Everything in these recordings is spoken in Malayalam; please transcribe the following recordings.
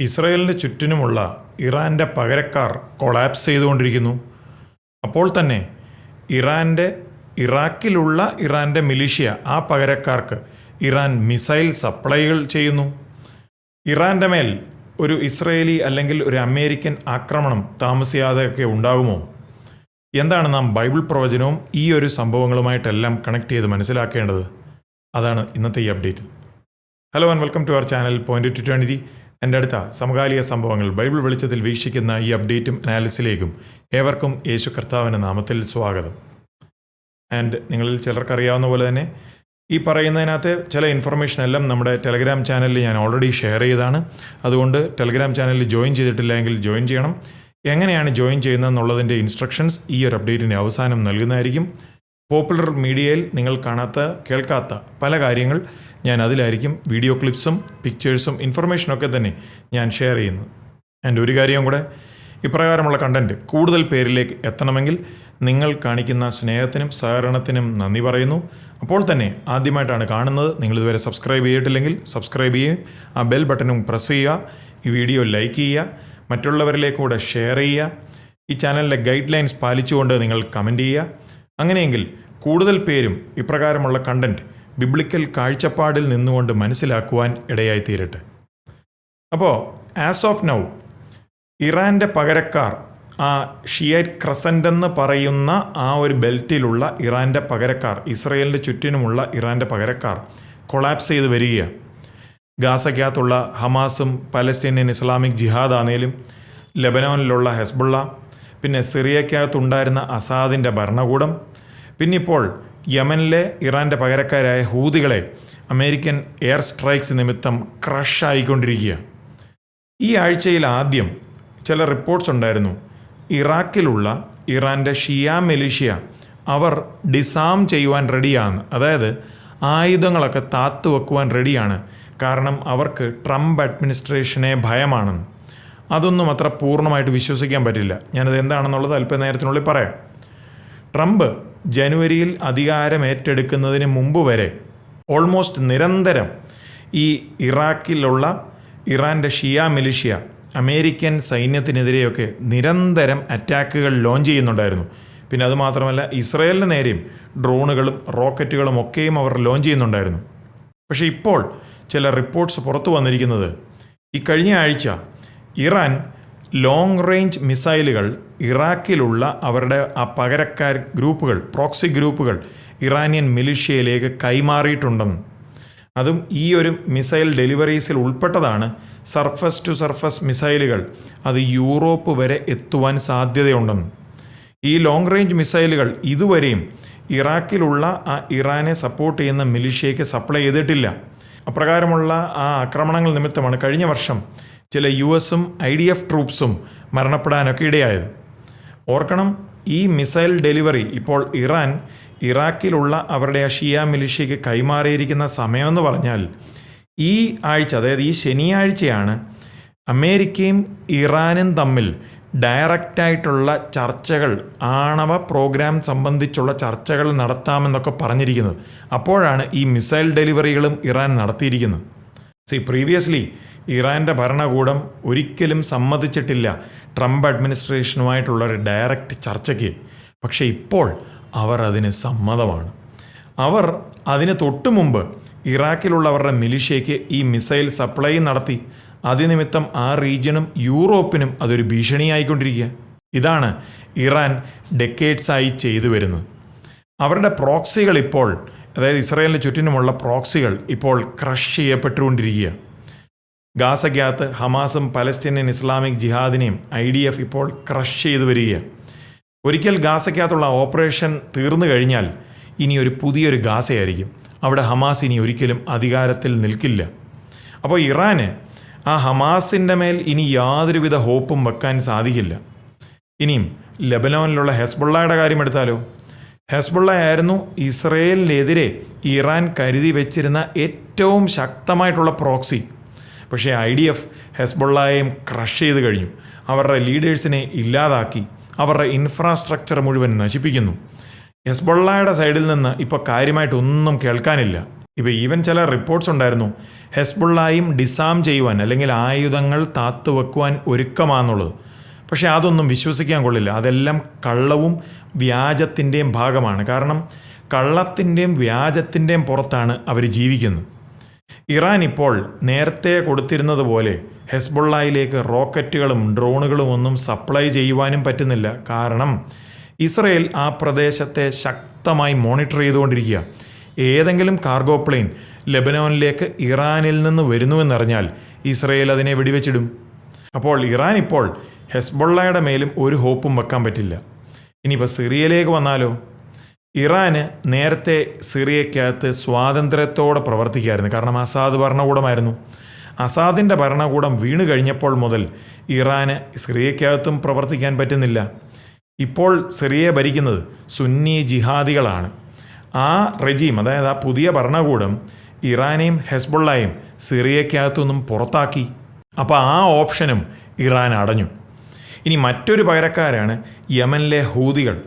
ഇസ്രയേലിന് ചുറ്റിനുമുള്ള ഇറാന്റെ പകരക്കാർ കൊളാപ്സ് ചെയ്തുകൊണ്ടിരിക്കുന്നു. അപ്പോൾ തന്നെ ഇറാന്റെ ഇറാഖിലുള്ള ഇറാന്റെ മിലിഷ്യ ആ പകരക്കാർക്ക് ഇറാൻ മിസൈൽ സപ്ലൈകൾ ചെയ്യുന്നു. ഇറാന്റെ മേൽ ഒരു ഇസ്രയേലി അല്ലെങ്കിൽ ഒരു അമേരിക്കൻ ആക്രമണം താമസിയാതെയൊക്കെ ഉണ്ടാകുമോ? എന്താണ് നാം ബൈബിൾ പ്രവചനവും ഈ ഒരു സംഭവങ്ങളുമായിട്ടെല്ലാം കണക്ട് ചെയ്ത് മനസ്സിലാക്കേണ്ടത്? അതാണ് ഇന്നത്തെ ഈ update hello and welcome to our channel point to twenty എന്റെ അടുത്ത സമകാലിക സംഭവങ്ങൾ ബൈബിൾ വെളിച്ചത്തിൽ വീക്ഷിക്കുന്ന ഈ അപ്ഡേറ്റും അനാലിസിലേക്കും ഏവർക്കും യേശു കർത്താവിന്റെ നാമത്തിൽ സ്വാഗതം. ആൻഡ് നിങ്ങളിൽ ചിലർക്കറിയാവുന്ന പോലെ തന്നെ ഈ പറയുന്നതിനകത്ത് ചില ഇൻഫർമേഷൻ എല്ലാം നമ്മുടെ ടെലഗ്രാം ചാനലിൽ ഞാൻ ഓൾറെഡി ഷെയർ ചെയ്താണ് അതുകൊണ്ട് ടെലഗ്രാം ചാനലിൽ ജോയിൻ ചെയ്തിട്ടില്ല എങ്കിൽ ജോയിൻ ചെയ്യണം. എങ്ങനെയാണ് ജോയിൻ ചെയ്യുന്നതെന്നുള്ളതിന്റെ ഇൻസ്ട്രക്ഷൻസ് ഈ ഒരു അപ്ഡേറ്റിന്റെ അവസാനം നൽകുന്നതായിരിക്കും. പോപ്പുലർ മീഡിയയിൽ നിങ്ങൾ കാണാത്ത കേൾക്കാത്ത പല കാര്യങ്ങൾ ഞാൻ അതിലായിരിക്കും വീഡിയോ ക്ലിപ്സും പിക്ചേഴ്സും ഇൻഫർമേഷനൊക്കെ തന്നെ ഞാൻ ഷെയർ ചെയ്യുന്നത്. ആൻഡ് ഒരു കാര്യം കൂടെ ഇപ്രകാരമുള്ള കണ്ടന്റ് കൂടുതൽ പേരിലേക്ക് എത്തണമെങ്കിൽ നിങ്ങൾ കാണിക്കുന്ന സ്നേഹത്തിനും സഹകരണത്തിനും നന്ദി പറയുന്നു. അപ്പോൾ തന്നെ ആദ്യമായിട്ടാണ് കാണുന്നത് നിങ്ങൾ ഇതുവരെ സബ്സ്ക്രൈബ് ചെയ്തിട്ടില്ലെങ്കിൽ സബ്സ്ക്രൈബ് ചെയ്യുകയും ആ ബെൽ ബട്ടണും പ്രസ് ചെയ്യുക ഈ വീഡിയോ ലൈക്ക് ചെയ്യുക മറ്റുള്ളവരിലേക്ക് കൂടെ ഷെയർ ചെയ്യുക ഈ ചാനലിലെ ഗൈഡ് ലൈൻസ് പാലിച്ചുകൊണ്ട് നിങ്ങൾ കമന്റ് ചെയ്യുക. അങ്ങനെയെങ്കിൽ കൂടുതൽ പേരും ഇപ്രകാരമുള്ള കണ്ടന്റ് ബിബ്ലിക്കൽ കാഴ്ചപ്പാടിൽ നിന്നുകൊണ്ട് മനസ്സിലാക്കുവാൻ ഇടയായിത്തീരട്ടെ. അപ്പോൾ ആസ് ഓഫ് നൗ ഇറാന്റെ പകരക്കാർ ആ ഷിയറ്റ് ക്രസന്റ് എന്ന് പറയുന്ന ആ ഒരു ബെൽറ്റിലുള്ള ഇറാന്റെ പകരക്കാർ ഇസ്രയേലിന്റെ ചുറ്റിനുമുള്ള ഇറാന്റെ പകരക്കാർ കൊളാപ്സ് ചെയ്ത് വരികയാണ് ഗാസയ്ക്കകത്തുള്ള ഹമാസും പലസ്തീനിയൻ ഇസ്ലാമിക് ജിഹാദ് ആണേലും ലെബനോനിലുള്ള ഹെസ്ബുള്ള പിന്നെ സിറിയക്കകത്തുണ്ടായിരുന്ന അസാദിന്റെ ഭരണകൂടം പിന്നിപ്പോൾ യമനിലെ ഇറാന്റെ പകരക്കാരായ ഹൂതികളെ അമേരിക്കൻ എയർ സ്ട്രൈക്സ് നിമിത്തം ക്രഷ് ഈ ആഴ്ചയിൽ ആദ്യം ചില റിപ്പോർട്ട്സ് ഉണ്ടായിരുന്നു. ഇറാഖിലുള്ള ഇറാന്റെ ഷിയ മെലീഷ്യ അവർ ഡിസാം ചെയ്യുവാൻ റെഡിയാണ്. അതായത് ആയുധങ്ങളൊക്കെ താത്തു വെക്കുവാൻ റെഡിയാണ്. കാരണം അവർക്ക് ട്രംപ് അഡ്മിനിസ്ട്രേഷനെ ഭയമാണെന്ന് അതൊന്നും അത്ര പൂർണമായിട്ട് വിശ്വസിക്കാൻ പറ്റില്ല. ഞാനത് എന്താണെന്നുള്ളത് അല്പനേരത്തിനുള്ളിൽ പറയാം. ട്രംപ് ജനുവരിയിൽ അധികാരം ഏറ്റെടുക്കുന്നതിന് മുമ്പ് വരെ ഓൾമോസ്റ്റ് നിരന്തരം ഈ ഇറാഖിലുള്ള ഇറാന്റെ ഷിയ മിലിഷ്യ അമേരിക്കൻ സൈന്യത്തിനെതിരെയൊക്കെ നിരന്തരം അറ്റാക്കുകൾ ലോഞ്ച് ചെയ്യുന്നുണ്ടായിരുന്നു. പിന്നെ അതുമാത്രമല്ല ഇസ്രയേലിന് നേരെയും ഡ്രോണുകളും റോക്കറ്റുകളും ഒക്കെയും അവർ ലോഞ്ച് ചെയ്യുന്നുണ്ടായിരുന്നു. പക്ഷേ ഇപ്പോൾ ചില റിപ്പോർട്ട്സ് പുറത്തു വന്നിരിക്കുന്നത് ഈ കഴിഞ്ഞ ആഴ്ച ഇറാൻ ലോങ് റേഞ്ച് മിസൈലുകൾ ഇറാഖിലുള്ള അവരുടെ ആ പകരക്കാർ ഗ്രൂപ്പുകൾ പ്രോക്സി ഗ്രൂപ്പുകൾ ഇറാനിയൻ മിലിഷ്യയിലേക്ക് കൈമാറിയിട്ടുണ്ടെന്ന് അതും ഈ ഒരു മിസൈൽ ഡെലിവറീസിൽ ഉൾപ്പെട്ടതാണ് സർഫസ് ടു സർഫസ് മിസൈലുകൾ അത് യൂറോപ്പ് വരെ എത്തുവാൻ സാധ്യതയുണ്ടെന്നും. ഈ ലോങ് റേഞ്ച് മിസൈലുകൾ ഇതുവരെയും ഇറാഖിലുള്ള ആ ഇറാനെ സപ്പോർട്ട് ചെയ്യുന്ന മിലിഷ്യയ്ക്ക് സപ്ലൈ ചെയ്തിട്ടില്ല. അപ്രകാരമുള്ള ആ ആക്രമണങ്ങൾ നിമിത്തമാണ് കഴിഞ്ഞ വർഷം ചില യു എസും ഐ ഡി എഫ് ട്രൂപ്സും മരണപ്പെടാനൊക്കെ ഇടയായത്. ഓർക്കണം ഈ മിസൈൽ ഡെലിവറി ഇപ്പോൾ ഇറാൻ ഇറാഖിലുള്ള അവരുടെ ആ ഷിയ മിലിഷ്യയ്ക്ക് കൈമാറിയിരിക്കുന്ന സമയമെന്ന് പറഞ്ഞാൽ ഈ ആഴ്ച അതായത് ഈ ശനിയാഴ്ചയാണ് അമേരിക്കയും ഇറാനും തമ്മിൽ ഡയറക്റ്റായിട്ടുള്ള ചർച്ചകൾ ആണവ പ്രോഗ്രാം സംബന്ധിച്ചുള്ള ചർച്ചകൾ നടത്താമെന്നൊക്കെ പറഞ്ഞിരിക്കുന്നത് അപ്പോഴാണ് ഈ മിസൈൽ ഡെലിവറികളും ഇറാൻ നടത്തിയിരിക്കുന്നത് സി പ്രീവിയസ്ലി ഇറാന്റെ ഭരണകൂടം ഒരിക്കലും സമ്മതിച്ചിട്ടില്ല ട്രംപ് അഡ്മിനിസ്ട്രേഷനുമായിട്ടുള്ള ഒരു ഡയറക്റ്റ് ചർച്ചയ്ക്ക്. പക്ഷേ ഇപ്പോൾ അവർ അതിന് സമ്മതമാണ്. അവർ അതിന് തൊട്ടുമുമ്പ് ഇറാഖിലുള്ളവരുടെ മിലിഷ്യയ്ക്ക് ഈ മിസൈൽ സപ്ലൈ നടത്തി. അതിനിമിത്തം ആ റീജിയനും യൂറോപ്പിനും അതൊരു ഭീഷണിയായിക്കൊണ്ടിരിക്കുക. ഇതാണ് ഇറാൻ ഡെക്കേഡ്സായി ചെയ്തു വരുന്നത്. അവരുടെ പ്രോക്സികൾ ഇപ്പോൾ അതായത് ഇസ്രായേലിന് ചുറ്റിനുമുള്ള പ്രോക്സികൾ ഇപ്പോൾ ക്രഷ് ചെയ്യപ്പെട്ടുകൊണ്ടിരിക്കുക. ഗാസയ്ക്കകത്ത് ഹമാസും പലസ്തീനിയൻ ഇസ്ലാമിക് ജിഹാദിനെയും ഐ ഡി എഫ് ഇപ്പോൾ ക്രഷ് ചെയ്തു വരിക. ഒരിക്കൽ ഗാസയ്ക്കകത്തുള്ള ഓപ്പറേഷൻ തീർന്നു കഴിഞ്ഞാൽ ഇനി ഒരു പുതിയൊരു ഗാസയായിരിക്കും. അവിടെ ഹമാസ് ഇനി ഒരിക്കലും അധികാരത്തിൽ നിൽക്കില്ല. അപ്പോൾ ഇറാന് ആ ഹമാസിന്റെ മേൽ ഇനി യാതൊരുവിധ ഹോപ്പും വെക്കാൻ സാധിക്കില്ല. ഇനിയും ലബനോനിലുള്ള ഹെസ്ബുള്ളയുടെ കാര്യം എടുത്താലോ? ഹെസ്ബുള്ള ആയിരുന്നു ഇസ്രയേലിനെതിരെ ഇറാൻ കരുതി വെച്ചിരുന്ന ഏറ്റവും ശക്തമായിട്ടുള്ള പ്രോക്സി. പക്ഷേ ഐ ഡി എഫ് ഹെസ്ബുള്ളയെയും ക്രഷ് ചെയ്ത് കഴിഞ്ഞു. അവരുടെ ലീഡേഴ്സിനെ ഇല്ലാതാക്കി. അവരുടെ ഇൻഫ്രാസ്ട്രക്ചർ മുഴുവൻ നശിപ്പിക്കുന്നു. ഹെസ്ബുള്ളയുടെ സൈഡിൽ നിന്ന് ഇപ്പോൾ കാര്യമായിട്ടൊന്നും കേൾക്കാനില്ല. ഇപ്പോൾ ഈവൻ ചില റിപ്പോർട്ട്സ് ഉണ്ടായിരുന്നു ഹെസ്ബുള്ളായും ഡിസാം ചെയ്യുവാൻ അല്ലെങ്കിൽ ആയുധങ്ങൾ താത്തു വെക്കുവാൻ ഒരുക്കമാണെന്നുള്ളത് പക്ഷേ അതൊന്നും വിശ്വസിക്കാൻ കൊള്ളില്ല. അതെല്ലാം കള്ളവും വ്യാജത്തിന്റെയും ഭാഗമാണ്. കാരണം കള്ളത്തിന്റെയും വ്യാജത്തിന്റെയും പുറത്താണ് അവർ ജീവിക്കുന്നത്. ഇറാൻ ഇപ്പോൾ നേരത്തെ കൊടുത്തിരുന്നത് പോലെ ഹെസ്ബുള്ളയിലേക്ക് റോക്കറ്റുകളും ഡ്രോണുകളും ഒന്നും സപ്ലൈ ചെയ്യുവാനും പറ്റുന്നില്ല. കാരണം ഇസ്രയേൽ ആ പ്രദേശത്തെ ശക്തമായി മോണിറ്റർ ചെയ്തുകൊണ്ടിരിക്കുക. ഏതെങ്കിലും കാർഗോ പ്ലെയിൻ ലെബനോനിലേക്ക് ഇറാനിൽ നിന്ന് വരുന്നുവെന്നറിഞ്ഞാൽ ഇസ്രയേൽ അതിനെ വെടിവെച്ചിടും. അപ്പോൾ ഇറാൻ ഇപ്പോൾ ഹെസ്ബൊള്ളയുടെ മേലും ഒരു ഹോപ്പും വെക്കാൻ പറ്റില്ല. ഇനിയിപ്പോൾ സിറിയയിലേക്ക് വന്നാലോ? ഇറാന് നേരത്തെ സിറിയക്കകത്ത് സ്വാതന്ത്ര്യത്തോടെ പ്രവർത്തിക്കായിരുന്നു കാരണം അസാദ് ഭരണകൂടമായിരുന്നു. അസാദിന്റെ ഭരണകൂടം വീണ് കഴിഞ്ഞപ്പോൾ മുതൽ ഇറാന് സിറിയക്കകത്തും പ്രവർത്തിക്കാൻ പറ്റുന്നില്ല. ഇപ്പോൾ സിറിയയെ ഭരിക്കുന്നത് സുന്നി ജിഹാദികളാണ്. ആ റെജീം അതായത് ആ പുതിയ ഭരണകൂടം ഇറാനെയും ഹെസ്ബുള്ളയും സിറിയക്കകത്തുനിന്നും പുറത്താക്കി. അപ്പോൾ ആ ഓപ്ഷനും ഇറാൻ അടഞ്ഞു. ഇനി മറ്റൊരു പകരക്കാരാണ് യമനിലെ ഹൂതികൾ.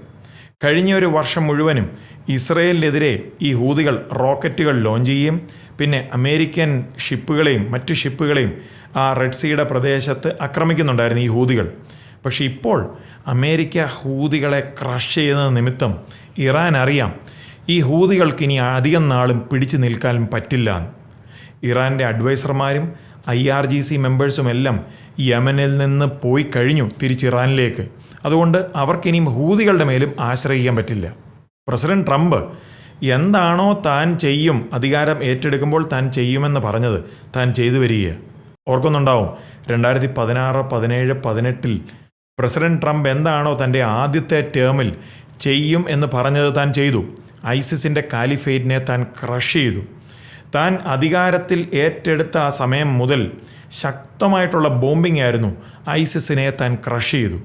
കഴിഞ്ഞ ഒരു വർഷം മുഴുവനും ഇസ്രയേലിനെതിരെ ഈ ഹൂതികൾ റോക്കറ്റുകൾ ലോഞ്ച് ചെയ്യും പിന്നെ അമേരിക്കൻ ഷിപ്പുകളെയും മറ്റു ഷിപ്പുകളെയും ആ റെഡ് സീയുടെ പ്രദേശത്ത് ആക്രമിക്കുന്നുണ്ടായിരുന്നു ഈ ഹൂതികൾ. പക്ഷേ ഇപ്പോൾ അമേരിക്ക ഹൂതികളെ ക്രഷ് ചെയ്യുന്ന നിമിത്തം ഇറാൻ അറിയാം ഈ ഹൂതികൾക്ക് ഇനി അധികം നാളും പിടിച്ചു നിൽക്കാനും പറ്റില്ല. ഇറാന്റെ അഡ്വൈസർമാരും ഐ ആർ ജി സി മെമ്പേഴ്സും എല്ലാം യമനിൽ നിന്ന് പോയി കഴിഞ്ഞു തിരിച്ച് ഇറാനിലേക്ക് അതുകൊണ്ട് അവർക്കിനിയും ഹൂതികളുടെ മേലും ആശ്രയിക്കാൻ പറ്റില്ല. പ്രസിഡന്റ് ട്രംപ് എന്താണോ താൻ ചെയ്യും അധികാരം ഏറ്റെടുക്കുമ്പോൾ താൻ ചെയ്യുമെന്ന് പറഞ്ഞത് താൻ ചെയ്തു വരിക. ഓർക്കുന്നുണ്ടാവും രണ്ടായിരത്തി പതിനാറ് പതിനേഴ് പതിനെട്ടിൽ പ്രസിഡന്റ് ട്രംപ് എന്താണോ തന്റെ ആദ്യത്തെ ടേമിൽ ചെയ്യും എന്ന് പറഞ്ഞത് താൻ ചെയ്തു. ഐസിസിന്റെ കാലിഫേറ്റിനെ താൻ ക്രഷ് ചെയ്തു. താൻ അധികാരത്തിൽ ഏറ്റെടുത്ത ആ സമയം മുതൽ ശക്തമായിട്ടുള്ള ബോംബിംഗ് ആയിരുന്നു ഐസിസിനെ താൻ ക്രഷ് ചെയ്തു.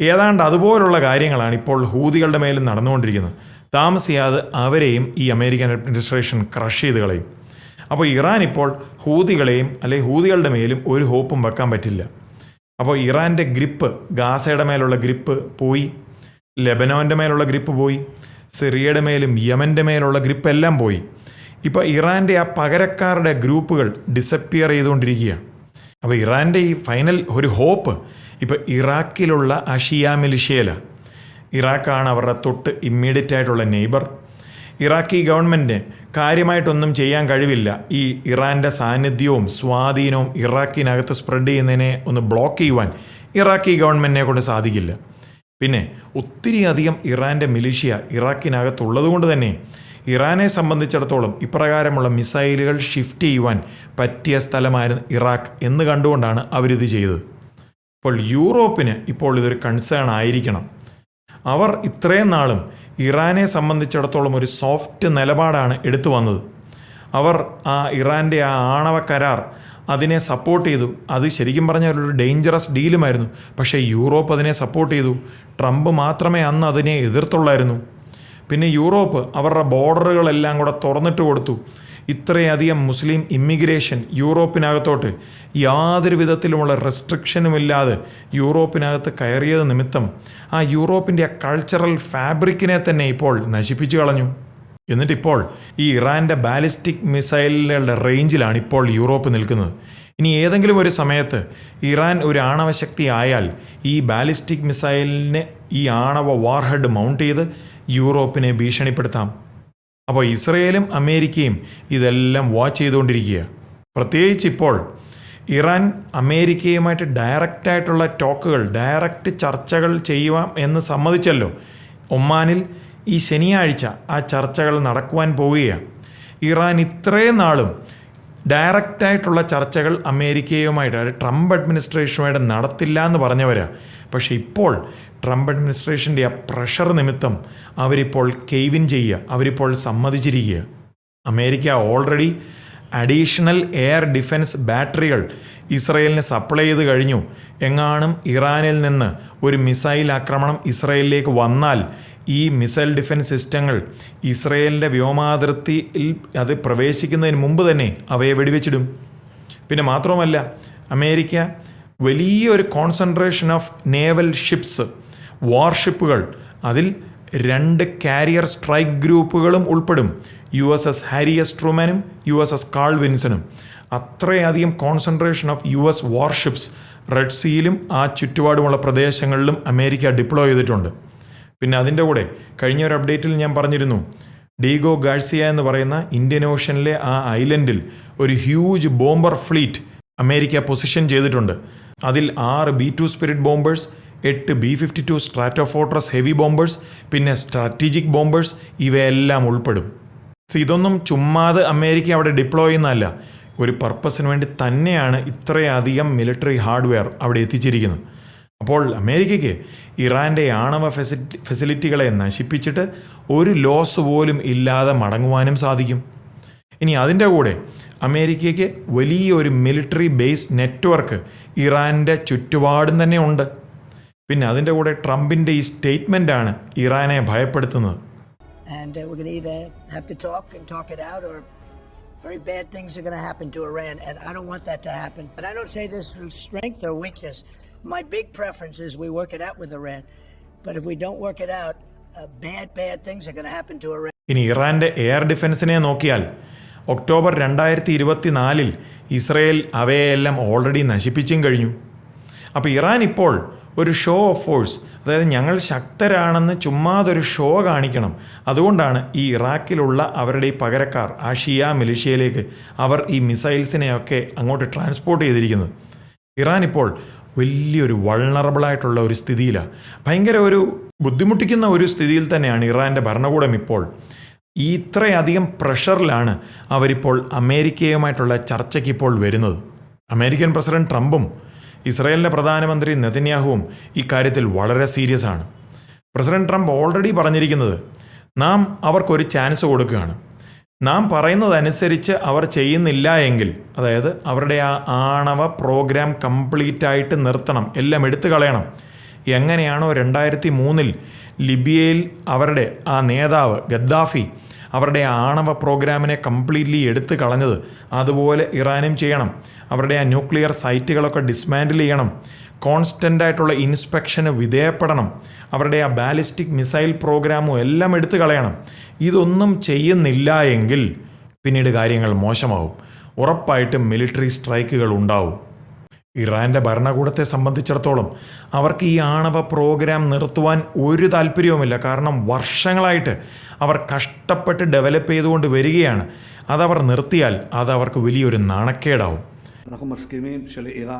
ഏതാണ്ട് അതുപോലുള്ള കാര്യങ്ങളാണ് ഇപ്പോൾ ഹൂതികളുടെ മേലും നടന്നുകൊണ്ടിരിക്കുന്നത്. താമസിയാതെ അവരെയും ഈ അമേരിക്കൻ അഡ്മിനിസ്ട്രേഷൻ ക്രഷ് ചെയ്ത് കളയും. അപ്പോൾ ഇറാൻ ഇപ്പോൾ ഹൂതികളെയും അല്ലെങ്കിൽ ഹൂതികളുടെ മേലും ഒരു ഹോപ്പും വെക്കാൻ പറ്റില്ല. അപ്പോൾ ഇറാന്റെ ഗ്രിപ്പ് ഗാസയുടെ മേലുള്ള ഗ്രിപ്പ് പോയി. ലെബനോന്റെ മേലുള്ള ഗ്രിപ്പ് പോയി. സിറിയയുടെ മേലും യമന്റെ മേലുള്ള ഗ്രിപ്പ് എല്ലാം പോയി. ഇപ്പോൾ ഇറാന്റെ ആ പകരക്കാരുടെ ഗ്രൂപ്പുകൾ ഡിസപ്പിയർ ചെയ്തുകൊണ്ടിരിക്കുകയാണ് അപ്പോൾ ഇറാന്റെ ഈ ഫൈനൽ ഒരു ഹോപ്പ് ഇപ്പോൾ ഇറാഖിലുള്ള അഷിയ മിലിഷ്യയില. ഇറാഖാണ് അവരുടെ തൊട്ട് ഇമ്മീഡിയറ്റ് ആയിട്ടുള്ള നെയ്ബർ ഇറാഖി ഗവൺമെന്റ് കാര്യമായിട്ടൊന്നും ചെയ്യാൻ കഴിവില്ല. ഈ ഇറാന്റെ സാന്നിധ്യവും സ്വാധീനവും ഇറാഖിനകത്ത് സ്പ്രെഡ് ചെയ്യുന്നതിനെ ഒന്ന് ബ്ലോക്ക് ചെയ്യുവാൻ ഇറാഖി ഗവൺമെന്റിനെ കൊണ്ട് സാധിക്കില്ല. പിന്നെ ഒത്തിരി അധികം ഇറാന്റെ മിലിഷ്യ ഇറാഖിനകത്തുള്ളതുകൊണ്ട് തന്നെ ഇറാനെ സംബന്ധിച്ചിടത്തോളം ഇപ്രകാരമുള്ള മിസൈലുകൾ ഷിഫ്റ്റ് ചെയ്യുവാൻ പറ്റിയ സ്ഥലമായിരുന്നു ഇറാഖ് എന്ന് കണ്ടുകൊണ്ടാണ് അവരിത് ചെയ്തത്. അപ്പോൾ യൂറോപ്പിന് ഇപ്പോൾ ഇതൊരു കൺസേൺ ആയിരിക്കണം. അവർ ഇത്രയും നാളും ഇറാനെ സംബന്ധിച്ചിടത്തോളം ഒരു സോഫ്റ്റ് നിലപാടാണ് എടുത്തു വന്നത്. അവർ ആ ഇറാന്റെ ആ ആണവ കരാർ അതിനെ സപ്പോർട്ട് ചെയ്തു. അത് ശരിക്കും പറഞ്ഞാൽ ഒരു ഡേഞ്ചറസ് ഡീലുമായിരുന്നു പക്ഷേ യൂറോപ്പ് അതിനെ സപ്പോർട്ട് ചെയ്തു. ട്രംപ് മാത്രമേ അന്ന് അതിനെ എതിർത്തുള്ളായിരുന്നു. പിന്നെ യൂറോപ്പ് അവരുടെ ബോർഡറുകളെല്ലാം കൂടെ തുറന്നിട്ട് കൊടുത്തു. ഇത്രയധികം മുസ്ലിം ഇമ്മിഗ്രേഷൻ യൂറോപ്പിനകത്തോട്ട്. യാതൊരു വിധത്തിലുമുള്ള റെസ്ട്രിക്ഷനുമില്ലാതെ യൂറോപ്പിനകത്ത് കയറിയത് നിമിത്തം. ആ യൂറോപ്പിന്റെ ആ കൾച്ചറൽ ഫാബ്രിക്കിനെ തന്നെ ഇപ്പോൾ നശിപ്പിച്ചു കളഞ്ഞു. എന്നിട്ടിപ്പോൾ ഈ ഇറാന്റെ ബാലിസ്റ്റിക് മിസൈലുകളുടെ റേഞ്ചിലാണ് ഇപ്പോൾ യൂറോപ്പ് നിൽക്കുന്നത്. ഇനി ഏതെങ്കിലും ഒരു സമയത്ത് ഇറാൻ ഒരു ആണവശക്തി ആയാൽ ഈ ബാലിസ്റ്റിക് മിസൈലിനെ ഈ ആണവ വാർഹെഡ് മൗണ്ട് ചെയ്ത് യൂറോപ്പിനെ ഭീഷണിപ്പെടുത്താം. അപ്പോൾ ഇസ്രയേലും അമേരിക്കയും ഇതെല്ലാം വാച്ച് ചെയ്തുകൊണ്ടിരിക്കുക. പ്രത്യേകിച്ച് ഇപ്പോൾ ഇറാൻ അമേരിക്കയുമായിട്ട് ഡയറക്റ്റായിട്ടുള്ള ടോക്കുകൾ ഡയറക്റ്റ് ചർച്ചകൾ ചെയ്യുവാം എന്ന് സമ്മതിച്ചല്ലോ. ഒമാനിൽ ഈ ശനിയാഴ്ച ആ ചർച്ചകൾ നടക്കുവാൻ പോവുകയാണ്. ഇറാൻ ഇത്രയും നാളും ഡയറക്റ്റായിട്ടുള്ള ചർച്ചകൾ അമേരിക്കയുമായിട്ട് അതായത് ട്രംപ് അഡ്മിനിസ്ട്രേഷനുമായിട്ട് നടത്തില്ല എന്ന് പറഞ്ഞവരാ. പക്ഷേ ഇപ്പോൾ ട്രംപ് അഡ്മിനിസ്ട്രേഷന്റെ ആ പ്രഷർ നിമിത്തം അവരിപ്പോൾ കെയ്വിൻ ചെയ്യുക അവരിപ്പോൾ സമ്മതിച്ചിരിക്കുക. America already additional air defence ബാറ്ററികൾ ഇസ്രയേലിന് സപ്ലൈ ചെയ്ത് കഴിഞ്ഞു. എങ്ങാനും ഇറാനിൽ നിന്ന് ഒരു മിസൈൽ ആക്രമണം ഇസ്രയേലിലേക്ക് വന്നാൽ ഈ മിസൈൽ ഡിഫൻസ് സിസ്റ്റങ്ങൾ ഇസ്രയേലിന്റെ വ്യോമാതിർത്തിയിൽ അത് പ്രവേശിക്കുന്നതിന് മുമ്പ് തന്നെ അവയെ വെടിവെച്ചിടും. പിന്നെ മാത്രമല്ല അമേരിക്ക വലിയൊരു കോൺസെൻട്രേഷൻ ഓഫ് നേവൽ ഷിപ്സ് വാർഷിപ്പുകൾ അതിൽ രണ്ട് കാരിയർ സ്ട്രൈക്ക് ഗ്രൂപ്പുകളും ഉൾപ്പെടും. U S S Harry S ട്രൂമാനും U S S Carl വിൻസനും അത്രയധികം concentration of U S warships red സീയിലും ആ ചുറ്റുപാടുമുള്ള പ്രദേശങ്ങളിലും അമേരിക്ക ഡിപ്ലോയ് ചെയ്തിട്ടുണ്ട്. പിന്നെ അതിന്റെ കൂടെ കഴിഞ്ഞ ഒരു അപ്ഡേറ്റിൽ ഞാൻ പറഞ്ഞിരുന്നു. ഡീഗോ ഗാഴ്സിയ എന്ന് പറയുന്ന ഇന്ത്യൻ ഓഷ്യനിലെ ആ ഐലൻഡിൽ ഒരു huge bomber fleet America position ചെയ്തിട്ടുണ്ട്. അതിൽ ആറ് ബി ടു സ്പിരിറ്റ് ബോംബേഴ്സ് എട്ട് B fifty two Stratofortress heavy bombers പിന്നെ സ്ട്രാറ്റജിക് ബോംബേഴ്സ് ഇവയെല്ലാം ഉൾപ്പെടും. ഇതൊന്നും ചുമ്മാതെ അമേരിക്ക അവിടെ ഡിപ്ലോയ് ചെയ്യുന്നതല്ല. ഒരു പർപ്പസിന് വേണ്ടി തന്നെയാണ് ഇത്രയധികം മിലിറ്ററി ഹാർഡ്വെയർ അവിടെ എത്തിച്ചിരിക്കുന്നത്. അപ്പോൾ അമേരിക്കയ്ക്ക് ഇറാന്റെ ആണവ ഫെസിലിറ്റി ഫെസിലിറ്റികളെ നശിപ്പിച്ചിട്ട് ഒരു ലോസ് പോലും ഇല്ലാതെ മടങ്ങുവാനും സാധിക്കും ഇനി അതിന്റെ കൂടെ അമേരിക്കയ്ക്ക് വലിയൊരു മിലിറ്ററി ബേസ് നെറ്റ്വർക്ക് ഇറാന്റെ ചുറ്റുപാടും തന്നെ ഉണ്ട് പിന്നെ അതിന്റെ കൂടെ ട്രംപിന്റെ ഈ സ്റ്റേറ്റ്മെന്റാണ് ഇറാനെ ഭയപ്പെടുത്തുന്നത് and uh, we're going to either have to talk and talk it out, or very bad things are going to happen to Iran, and I don't want that to happen. And I don't say this through strength or weakness. My big preference is we work it out with Iran, but if we don't work it out, uh, bad, bad things are going to happen to Iran. ഇനി ഇറാന്റെ എയർ ഡിഫൻസിനെ നോക്കിയാൽ ഒക്ടോബർ രണ്ടായിരത്തി ഇരുപത്തിനാലിൽ ഇസ്രയേൽ അവയെല്ലാം ഓൾറെഡി നശിപ്പിച്ചും കഴിഞ്ഞു. അപ്പോൾ ഇറാൻ ഇപ്പോൾ ഒരു ഷോ ഓഫ് ഫോഴ്സ് അതായത് ഞങ്ങൾ ശക്തരാണെന്ന് ചുമ്മാതൊരു ഷോ കാണിക്കണം. അതുകൊണ്ടാണ് ഈ ഇറാഖിലുള്ള അവരുടെ ഈ പകരക്കാർ ആ ഷിയ മിലിഷ്യയിലേക്ക് അവർ ഈ മിസൈൽസിനെയൊക്കെ അങ്ങോട്ട് ട്രാൻസ്പോർട്ട് ചെയ്തിരിക്കുന്നത്. ഇറാൻ ഇപ്പോൾ വലിയൊരു വൾണറബിളായിട്ടുള്ള ഒരു സ്ഥിതിയിലാണ് ഭയങ്കര ഒരു ബുദ്ധിമുട്ടിക്കുന്ന ഒരു സ്ഥിതിയിൽ തന്നെയാണ് ഇറാന്റെ ഭരണകൂടം ഇപ്പോൾ. ഈ ഇത്രയധികം പ്രഷറിലാണ് അവരിപ്പോൾ അമേരിക്കയുമായിട്ടുള്ള ചർച്ചയ്ക്ക് ഇപ്പോൾ വരുന്നത്. അമേരിക്കൻ പ്രസിഡന്റ് ട്രംപും ഇസ്രായേലിന്റെ പ്രധാനമന്ത്രി നെതന്യാഹുവും ഇക്കാര്യത്തിൽ കാര്യത്തിൽ വളരെ സീരിയസ് ആണ്. പ്രസിഡന്റ് ട്രംപ് ഓൾറെഡി പറഞ്ഞിരിക്കുന്നത് നാം അവർക്കൊരു ചാൻസ് കൊടുക്കുകയാണ്. നാം പറയുന്നതനുസരിച്ച് അവർ ചെയ്യുന്നില്ല എങ്കിൽ അതായത് അവരുടെ ആ ആണവ പ്രോഗ്രാം കംപ്ലീറ്റ് ആയിട്ട് നിർത്തണം എല്ലാം എടുത്തു കളയണം. എങ്ങനെയാണോ രണ്ടായിരത്തി മൂന്നിൽ ലിബിയയിൽ അവരുടെ ആ നേതാവ് ഗദ്ദാഫി അവരുടെ ആണവ പ്രോഗ്രാമിനെ കംപ്ലീറ്റ്ലി എടുത്തു കളഞ്ഞത് അതുപോലെ ഇറാനും ചെയ്യണം. അവരുടെ ആ ന്യൂക്ലിയർ സൈറ്റുകളൊക്കെ ഡിസ്മാൻഡിൽ ചെയ്യണം. കോൺസ്റ്റന്റ് ആയിട്ടുള്ള ഇൻസ്പെക്ഷന് വിധേയപ്പെടണം. അവരുടെ ആ ബാലിസ്റ്റിക് മിസൈൽ പ്രോഗ്രാമും എല്ലാം എടുത്തു കളയണം. ഇതൊന്നും ചെയ്യുന്നില്ല എങ്കിൽ പിന്നീട് കാര്യങ്ങൾ മോശമാവും. ഉറപ്പായിട്ടും മിലിറ്ററി സ്ട്രൈക്കുകൾ ഉണ്ടാവും. ഇറാന്റെ ഭരണകൂടത്തെ സംബന്ധിച്ചിടത്തോളം അവർക്ക് ഈ ആണവ പ്രോഗ്രാം നിർത്തുവാൻ ഒരു താല്പര്യവുമില്ല. കാരണം വർഷങ്ങളായിട്ട് അവർ കഷ്ടപ്പെട്ട് ഡെവലപ്പ് ചെയ്തുകൊണ്ട് വരികയാണ്. അതവർ നിർത്തിയാൽ അത് അവർക്ക് വലിയൊരു നാണക്കേടാവും.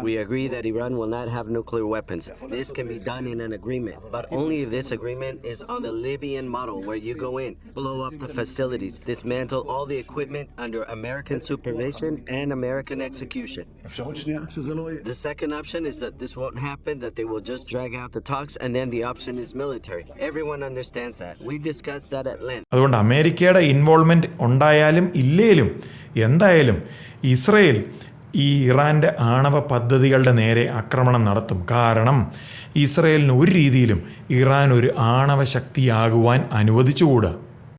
We agree that Iran will not have nuclear weapons. This can be done in an agreement, but only if this agreement is on the Libyan model where you go in, blow up the facilities, dismantle all the equipment under American supervision and American execution. The second option is that this won't happen, that they will just drag out the talks, and then the option is military. Everyone understands that. We discussed that at length. അതുകൊണ്ട് അമേരിക്കയുടെ ഇൻവോൾവ്മെൻറ്റ് ഉണ്ടായാലും ഇല്ലേലും എന്തായാലും ഇസ്രയേൽ ഈ ഇറാന്റെ ആണവ പദ്ധതികളുടെ നേരെ ആക്രമണം നടത്തും. കാരണം ഇസ്രയേലിന് ഒരു രീതിയിലും ഇറാൻ ഒരു ആണവ ശക്തിയാകുവാൻ അനുവദിച്ചുകൂടാ.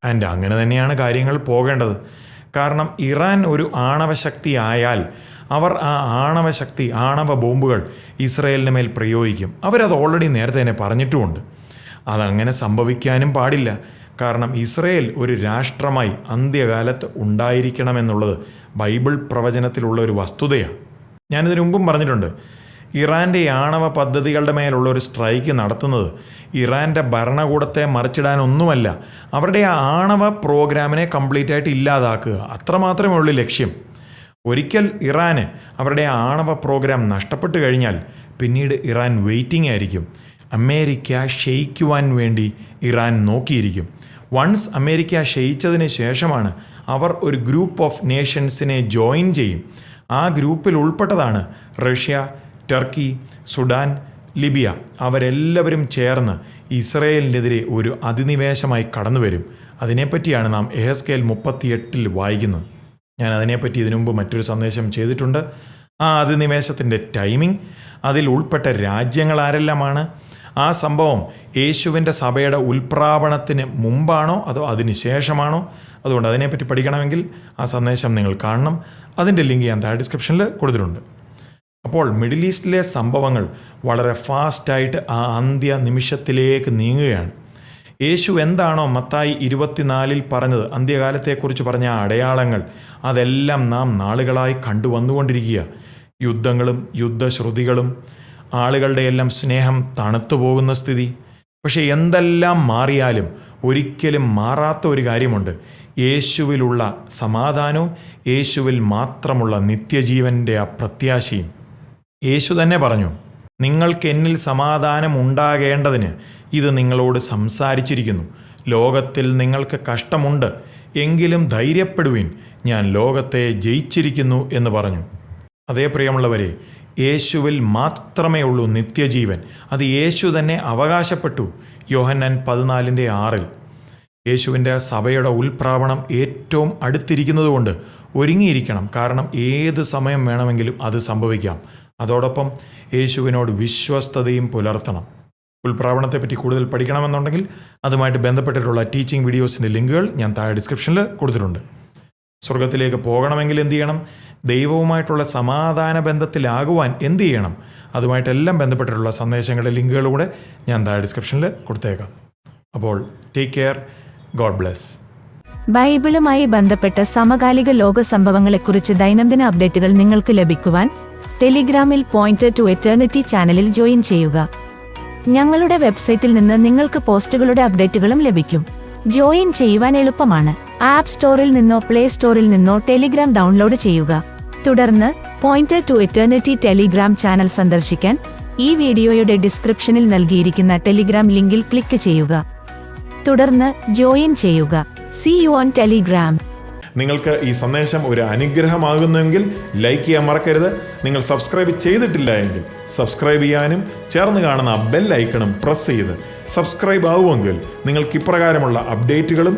ആൻഡ് അങ്ങനെ തന്നെയാണ് കാര്യങ്ങൾ പോകേണ്ടത്. കാരണം ഇറാൻ ഒരു ആണവ ശക്തി ആയാൽ അവർ ആ ആണവ ശക്തി ആണവ ബോംബുകൾ ഇസ്രയേലിന് മേൽ പ്രയോഗിക്കും. അവരത് ഓൾറെഡി നേരത്തെ തന്നെ പറഞ്ഞിട്ടുമുണ്ട്. അതങ്ങനെ സംഭവിക്കാനും പാടില്ല. കാരണം ഇസ്രയേൽ ഒരു രാഷ്ട്രമായി അന്ത്യകാലത്ത് ഉണ്ടായിരിക്കണമെന്നുള്ളത് ബൈബിൾ പ്രവചനത്തിലുള്ള ഒരു വസ്തുതയാണ്. ഞാനിതിനു മുമ്പും പറഞ്ഞിട്ടുണ്ട് ഇറാന്റെ ആണവ പദ്ധതികളുടെ മേലുള്ള ഒരു സ്ട്രൈക്ക് നടത്തുന്നത് ഇറാന്റെ ഭരണകൂടത്തെ മറിച്ചിടാനൊന്നുമല്ല അവരുടെ ആ ആണവ പ്രോഗ്രാമിനെ കംപ്ലീറ്റ് ആയിട്ട് ഇല്ലാതാക്കുക. അത്രമാത്രമേ ഉള്ളൂ ലക്ഷ്യം. ഒരിക്കൽ ഇറാന് അവരുടെ ആണവ പ്രോഗ്രാം നഷ്ടപ്പെട്ടു കഴിഞ്ഞാൽ പിന്നീട് ഇറാൻ വെയിറ്റിംഗ് ആയിരിക്കും. അമേരിക്ക ക്ഷയിക്കുവാൻ വേണ്ടി ഇറാൻ നോക്കിയിരിക്കും. വൺസ് അമേരിക്ക ക്ഷയിച്ചതിന് ശേഷമാണ് അവർ ഒരു ഗ്രൂപ്പ് ഓഫ് നേഷൻസിനെ ജോയിൻ ചെയ്യും. ആ ഗ്രൂപ്പിൽ ഉൾപ്പെട്ടതാണ് റഷ്യ ടർക്കി സുഡാൻ ലിബിയ. അവരെല്ലാവരും ചേർന്ന് ഇസ്രയേലിനെതിരെ ഒരു അതിനിവേശമായി കടന്നു വരും അതിനെപ്പറ്റിയാണ് നാം എഹസ്കേൽ മുപ്പത്തിയെട്ടിൽ വായിക്കുന്നത്. ഞാൻ അതിനെപ്പറ്റി ഇതിനു മുമ്പ് മറ്റൊരു സന്ദേശം ചെയ്തിട്ടുണ്ട്. ആ അധിനിവേശത്തിന്റെ ടൈമിംഗ് അതിൽ ഉൾപ്പെട്ട രാജ്യങ്ങൾ ആരെല്ലാമാണ്? ആ സംഭവം യേശുവിന്റെ സഭയുടെ ഉൽപ്രാപണത്തിന് മുമ്പാണോ അതോ അതിന് ശേഷമാണോ? അതുകൊണ്ട് അതിനെപ്പറ്റി പഠിക്കണമെങ്കിൽ ആ സന്ദേശം നിങ്ങൾ കാണണം. അതിന്റെ ലിങ്ക് ഞാൻ താഴെ ഡിസ്ക്രിപ്ഷനിൽ കൊടുത്തിട്ടുണ്ട്. അപ്പോൾ മിഡിൽ ഈസ്റ്റിലെ സംഭവങ്ങൾ വളരെ ഫാസ്റ്റായിട്ട് ആ അന്ത്യ നിമിഷത്തിലേക്ക് നീങ്ങുകയാണ്. യേശു എന്താണോ മത്തായി ഇരുപത്തിനാലിൽ പറഞ്ഞത് അന്ത്യകാലത്തെക്കുറിച്ച് പറഞ്ഞ ആ അടയാളങ്ങൾ അതെല്ലാം നാം നാളുകളായി കണ്ടുവന്നുകൊണ്ടിരിക്കുക യുദ്ധങ്ങളും യുദ്ധശ്രുതികളും ആളുകളുടെ എല്ലാം സ്നേഹം തണുത്തു പോകുന്ന സ്ഥിതി. പക്ഷേ എന്തെല്ലാം മാറിയാലും ഒരിക്കലും മാറാത്ത ഒരു കാര്യമുണ്ട്. യേശുവിലുള്ള സമാധാനവും യേശുവിൽ മാത്രമുള്ള നിത്യജീവന്റെ ആ പ്രത്യാശയും. യേശു തന്നെ പറഞ്ഞു നിങ്ങൾക്ക് എന്നിൽ സമാധാനം ഉണ്ടാകേണ്ടതിന് ഇത് നിങ്ങളോട് സംസാരിച്ചിരിക്കുന്നു. ലോകത്തിൽ നിങ്ങൾക്ക് കഷ്ടമുണ്ട്. എങ്കിലും ധൈര്യപ്പെടുവിൻ. ഞാൻ ലോകത്തെ ജയിച്ചിരിക്കുന്നു എന്ന് പറഞ്ഞു. അതേ പ്രിയമുള്ളവരെ യേശുവിൽ മാത്രമേ ഉള്ളൂ നിത്യജീവൻ. അത് യേശു തന്നെ അവകാശപ്പെട്ടു. യോഹന്നാൻ പതിനാലിന്റെ ആറിൽ. യേശുവിന്റെ സഭയുടെ ഉൽപ്രാവണം ഏറ്റവും അടുത്തിരിക്കുന്നതുകൊണ്ട് ഒരുങ്ങിയിരിക്കണം. കാരണം ഏത് സമയം വേണമെങ്കിലും അത് സംഭവിക്കാം. അതോടൊപ്പം യേശുവിനോട് വിശ്വസ്തതയും പുലർത്തണം. ഉൽപ്രാവണത്തെപ്പറ്റി കൂടുതൽ പഠിക്കണമെന്നുണ്ടെങ്കിൽ അതുമായിട്ട് ബന്ധപ്പെട്ടിട്ടുള്ള ടീച്ചിങ് വീഡിയോസിന്റെ ലിങ്കുകൾ ഞാൻ താഴെ ഡിസ്ക്രിപ്ഷനിൽ കൊടുത്തിട്ടുണ്ട്. സ്വർഗത്തിലേക്ക് പോകണമെങ്കിൽ എന്ത് ചെയ്യണം? ദൈവവുമായിട്ടുള്ള സമാധാന ബന്ധത്തിലാകുവാൻ എന്ത് ചെയ്യണം? അതുമായിട്ടെല്ലാം ബന്ധപ്പെട്ടിട്ടുള്ള സന്ദേശങ്ങളുടെ ലിങ്കുകളൂടെ ഞാൻ താഴെ ഡിസ്ക്രിപ്ഷനിൽ കൊടുത്തേക്കാം. അപ്പോൾ ടേക്ക് കെയർ ഗോഡ് ബ്ലെസ് ബൈബിളുമായി ബന്ധപ്പെട്ട സമകാലിക ലോക സംഭവങ്ങളെക്കുറിച്ച് ദൈനംദിന അപ്ഡേറ്റുകൾ നിങ്ങൾക്ക് ലഭിക്കുവാൻ ടെലിഗ്രാമിൽ പോയിന്റ് ടു എറ്റേണിറ്റി ചാനലിൽ ജോയിൻ ചെയ്യുക. ഞങ്ങളുടെ വെബ്സൈറ്റിൽ നിന്ന് നിങ്ങൾക്ക് പോസ്റ്റുകളുടെ അപ്ഡേറ്റുകളും ലഭിക്കും. ജോയിൻ ചെയ്യുവാൻ എളുപ്പമാണ്. ആപ്പ് സ്റ്റോറിൽ നിന്നോ പ്ലേ സ്റ്റോറിൽ നിന്നോ ടെലിഗ്രാം ഡൗൺലോഡ് ചെയ്യുക. തുടർന്ന് point to eternity Telegram channel സന്ദർശിക്കാൻ ഈ വീഡിയോയുടെ ഡിസ്ക്രിപ്ഷനിൽ നൽകിയിരിക്കുന്ന ടെലിഗ്രാം ലിങ്കിൽ ക്ലിക്ക് ചെയ്യുക. തുടർന്ന് ജോയിൻ ചെയ്യുക. സി യു ഓൺ ടെലിഗ്രാം നിങ്ങൾക്ക് ഈ സന്ദേശം ഒരു അനുഗ്രഹമാകുന്നെങ്കിൽ ലൈക്ക് ചെയ്യാൻ മറക്കരുത്. നിങ്ങൾ സബ്സ്ക്രൈബ് ചെയ്തിട്ടില്ല എങ്കിൽ സബ്സ്ക്രൈബ് ചെയ്യാനും ചേർന്ന് കാണുന്ന ബെൽ ഐക്കണും പ്രസ് ചെയ്ത് സബ്സ്ക്രൈബ് ആവുമെങ്കിൽ നിങ്ങൾക്ക് ഇപ്രകാരമുള്ള അപ്ഡേറ്റുകളും